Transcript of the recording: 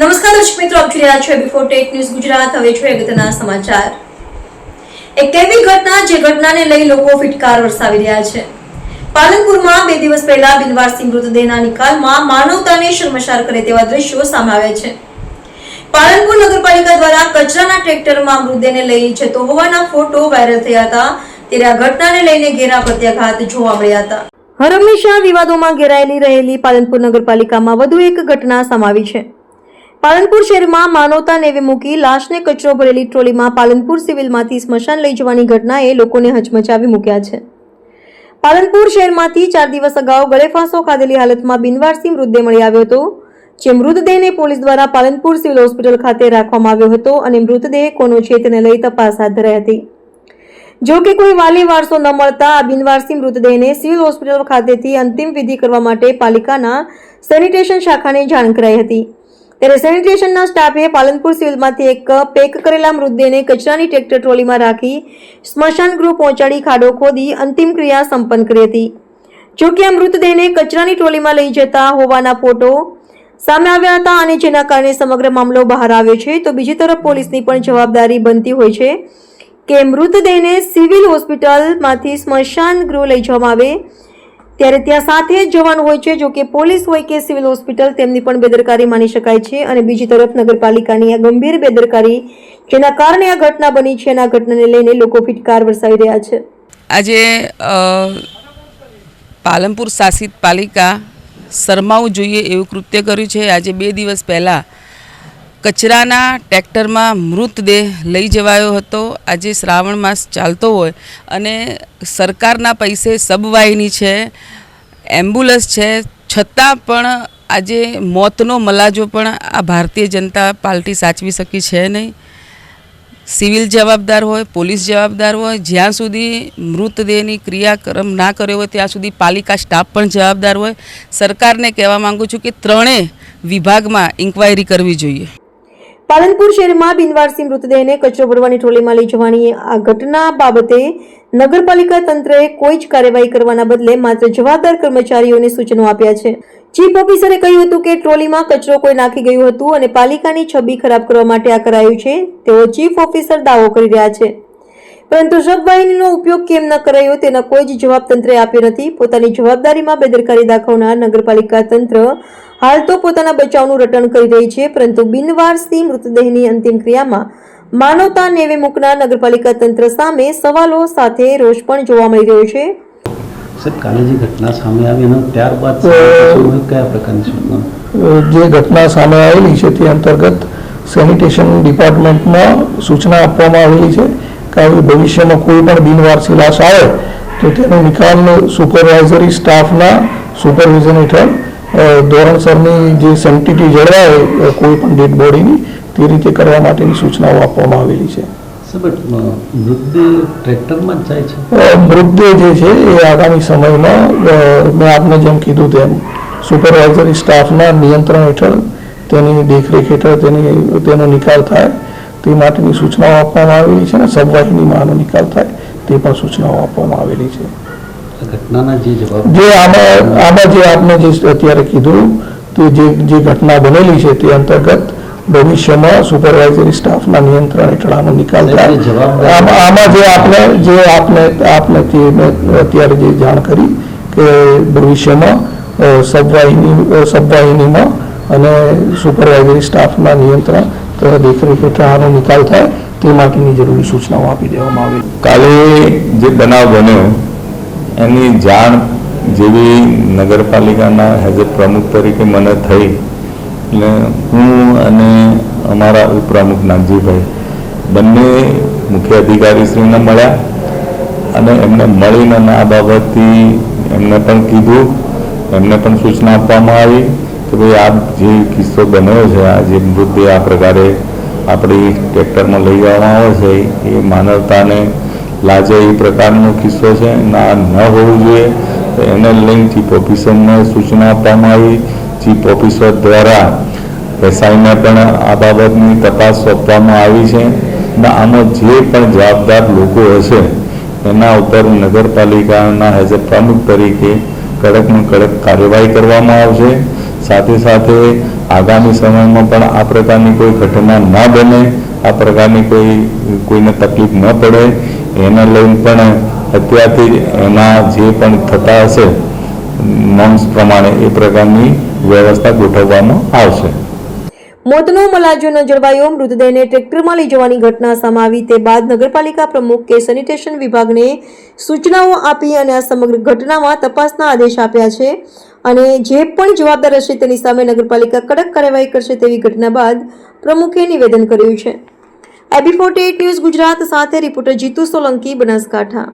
નમસ્કાર દર્શક મિત્રો, આપ જોઈ રહ્યા છો બિફોર ટેક ન્યૂઝ ગુજરાત. હવે છે અગત્યના સમાચાર. એક એવી ઘટના, જે ઘટનાને લઈ લોકો ફિટકાર વરસાવી રહ્યા છે? પાલનપુરમાં બે દિવસ પહેલા બિનવારસી મૃતદેહના નિકાલમાં માનવતાને શર્મસાર કરે તેવા દ્રશ્યો સામે આવ્યા છે. પાલનપુર નગરપાલિકા દ્વારા કચરાના ટ્રેક્ટરમાં મૃતદેહને લઈ જતો હોવાના ફોટો વાયરલ થયા હતા. ત્યારે આ ઘટનાને લઈને ઘેરા પ્રત્યાઘાત જોવા મળ્યા હતા. હર હંમેશા વિવાદોમાં ઘેરાયેલી રહેલી પાલનપુર નગરપાલિકામાં વધુ એક ઘટના સમાવી છે. પાલનપુર શહેરમાં માનવતા નેવે મૂકી લાશને કચરો ભરેલી ટ્રોલીમાં પાલનપુર સિવિલમાંથી સ્મશાન લઈ જવાની ઘટનાએ લોકોને હચમચાવી મૂક્યા છે. પાલનપુર શહેરમાંથી ચાર દિવસ અગાઉ ગળેફાંસો ખાધેલી હાલતમાં બિનવારસી મૃતદેહ મળી આવ્યો હતો, જે મૃતદેહને પોલીસ દ્વારા પાલનપુર સિવિલ હોસ્પિટલ ખાતે રાખવામાં આવ્યો હતો અને મૃતદેહ કોનો છે તેને લઈ તપાસ હાથ ધરાઈ હતી. જો કે કોઈ વાલી વારસો ન મળતા આ બિનવારસી મૃતદેહને સિવિલ હોસ્પિટલ ખાતેથી અંતિમ વિધિ કરવા માટે પાલિકાના સેનિટેશન શાખાને જાણ કરાઈ હતી. ત્યારે સેનિટેશનના સ્ટાફે પાલનપુર સિવિલમાંથી એક પેક કરેલા મૃતદેહને કચરાની ટ્રેક્ટર ટ્રોલીમાં રાખી સ્મશાન ગૃહ પહોંચાડી ખાડો ખોદી અંતિમ ક્રિયા સંપન્ન કરી હતી. જો કે આ મૃતદેહને કચરાની ટ્રોલીમાં લઈ જતા હોવાના ફોટો સામે આવ્યા હતા અને જેના કારણે સમગ્ર મામલો બહાર આવ્યો છે, તો બીજી તરફ પોલીસની પણ જવાબદારી બનતી હોય છે કે મૃતદેહને સિવિલ હોસ્પિટલમાંથી સ્મશાન ગૃહ લઈ જવામાં આવે ત્યારે ત્યાં સાથે જ જવાનું હોય છે, જો કે પોલીસ હોય કે સિવિલ હોસ્પિટલ, તેમની પણ બેદરકારી માની શકાય છે અને બીજી તરફ નગરપાલિકાની આ ગંભીર બેદરકારી, જેના કારણે આ ઘટના બની છે આ ઘટનાને લઈને લોકો ફિટકાર વરસાવી રહ્યા છે. આજે પાલનપુર શાસિત પાલિકા શરમાવું જોઈએ એવું કૃત્ય કર્યું છે. આજે બે દિવસ પહેલાં કચરાના ટ્રેક્ટરમાં મૃતદેહ લઈ જવાયો હતો. આજે શ્રાવણ માસ ચાલતો હોય અને સરકારના પૈસે સબવાહિની છે, એમ્બ્યુલન્સ છે, છતાં પણ આજે મોતનો મલાજો પણ આ ભારતીય જનતા પાર્ટી સાચવી શકી છે નહીં. સિવિલ જવાબદાર હોય, પોલીસ જવાબદાર હોય, જ્યાં સુધી મૃતદેહની ક્રિયાક્રમ ના કર્યો હોય, ત્યાં સુધી પાલિકા સ્ટાફ પણ જવાબદાર હોય. સરકારને કહેવા માંગુ છું કે ત્રણેય વિભાગમાં ઇન્ક્વાયરી કરવી જોઈએ. પાલનપુર શહેરમાં બિનવારસી મૃતદેહને કચરો ભરવાની ટ્રોલીમાં લઈ જવાની આ ઘટના બાબતે નગરપાલિકા તંત્રએ કોઈ જ કાર્યવાહી કરવાના બદલે માત્ર જવાબદાર કર્મચારીઓને સૂચનો આપ્યા છે. ચીફ ઓફિસરે કહ્યું હતું કે ટ્રોલીમાં કચરો કોઈ નાખી ગયું હતું અને પાલિકાની છબી ખરાબ કરવા માટે આ કરાયું છે. તેઓ ચીફ ઓફિસર દાવો કરી રહ્યા છે. પરંતુ શબવાહિનીનો ઉપયોગ કેમ ન કરાયો તેના કોઈ જ જવાબ તંત્રે આપ્યો નથી. પોતાની જવાબદારીમાં બેદરકારી દાખવનાર નગરપાલિકા તંત્ર હાલ તો પોતાના બચાવનું રટણ કરી રહી છે પરંતુ બિનવારસી મૃતદેહની અંતિમ ક્રિયામાં માનવતા નેવે મૂકનાર નગરપાલિકા તંત્ર સામે સવાલો સાથે રોષ પણ જોવા મળી રહ્યો છે. સાહેબ કાલે જે ઘટના સામે આવી એનો ત્યારબાદ કયા પ્રકારની સૂચના? જે ઘટના સામે આવેલી છે તે અંતર્ગત સેનિટેશન ડિપાર્ટમેન્ટમાં સૂચના આપવામાં આવેલી છે. કે ભવિષ્યમાં કોઈ પણ બિનવારસી લાશ આવે તો તેનો નિકાલ સુપરવાઇઝરી સ્ટાફના સુપરવિઝન હેઠળ ધોરણસરની જે સેન્ટિટી જળવાય કોઈ પણ ડેડ બોડીની તે રીતે કરવા માટેની સૂચનાઓ આપવામાં આવેલી છે. મૃતદેહ જે છે? એ આગામી સમયમાં મેં આપને જેમ કીધું તેમ સુપરવાઇઝરી સ્ટાફના નિયંત્રણ હેઠળ તેની દેખરેખ હેઠળ તેની તેનો નિકાલ થાય તે માટેની સૂચનાઓ આપવામાં આવેલી છે અને સબવાહિનીમાં માનો નિકાલ થાય તે પણ સૂચનાઓ આપવામાં આવેલી છે. જે આમાં આમાં જે આપને જે અત્યારે કીધું તે જે જે ઘટના બનેલી છે તે અંતર્ગત ભવિષ્યમાં સુપરવાઇઝરી સ્ટાફના નિયંત્રણ હેઠળ આનો નિકાલ થાય. આમાં આમાં જે આપને જે આપને આપને તે અત્યારે જે જાણ કરી કે ભવિષ્યમાં સબવાહિની સબવાહિનીમાં અને સુપરવાઇઝરી સ્ટાફના નિયંત્રણ તથા દેખરેખ હેઠળ નિકાલ થાય તે માટેની જરૂરી સૂચનાઓ આપી દેવામાં આવી. કાલે જે બનાવ બન્યો, એની જાણ જેવી નગરપાલિકાના એઝ એ પ્રમુખ તરીકે મને થઈ. એટલે હું અને અમારા ઉપપ્રમુખ નાગજીભાઈ બંને મુખ્ય અધિકારીશ્રીને મળ્યા અને એમને મળીને આ બાબતથી એમને પણ કીધું. એમને પણ સૂચના આપવામાં આવી. કે ભાઈ, આ જે કિસ્સો બન્યો છે, આ જે મૃતદેહ આ પ્રકારે આપણી ટ્રેક્ટરમાં લઈ જવામાં આવે છે, એ માનવતાને લાજે એ પ્રકારનો કિસ્સો છે. ના, ન હોવું જોઈએ. તો એને લઈને ચીફ ઓફિસરને સૂચના આપવામાં આવી. ચીફ ઓફિસર દ્વારા એસઆઈને પણ આ બાબતની તપાસ સોંપવામાં આવી છે. આમાં જે પણ જવાબદાર લોકો હશે, એના ઉપર નગરપાલિકાના એઝ એ પ્રમુખ તરીકે કડકમાં કડક કાર્યવાહી કરવામાં આવશે. સાથે સાથે આગામી સમયમાં પણ આ પ્રકારની કોઈ ઘટના ન બને, આ પ્રકારની કોઈ, કોઈને તકલીફ ન પડે, એને લઈને પણ અત્યારથી એના જે પણ થતા હશે નોમ્સ પ્રમાણે એ પ્રકારની વ્યવસ્થા ગોઠવવામાં આવશે. મોતનો મલાજો જળવાયો. મૃતદેહને ટ્રેક્ટરમાં લઈ જવાની ઘટના સમાવી તે બાદ નગરપાલિકા પ્રમુખ કે સેનિટેશન વિભાગને સૂચનાઓ આપી અને આ સમગ્ર ઘટનામાં તપાસના આદેશ આપ્યા છે અને જે પણ જવાબદાર હશે તેની સામે નગરપાલિકા કડક કાર્યવાહી કરશે તેવી ઘટના બાદ પ્રમુખે નિવેદન કર્યું છે. એબી ફોર્ટી ન્યૂઝ ગુજરાત સાથે રિપોર્ટર જીતુ સોલંકી બનાસકાંઠા.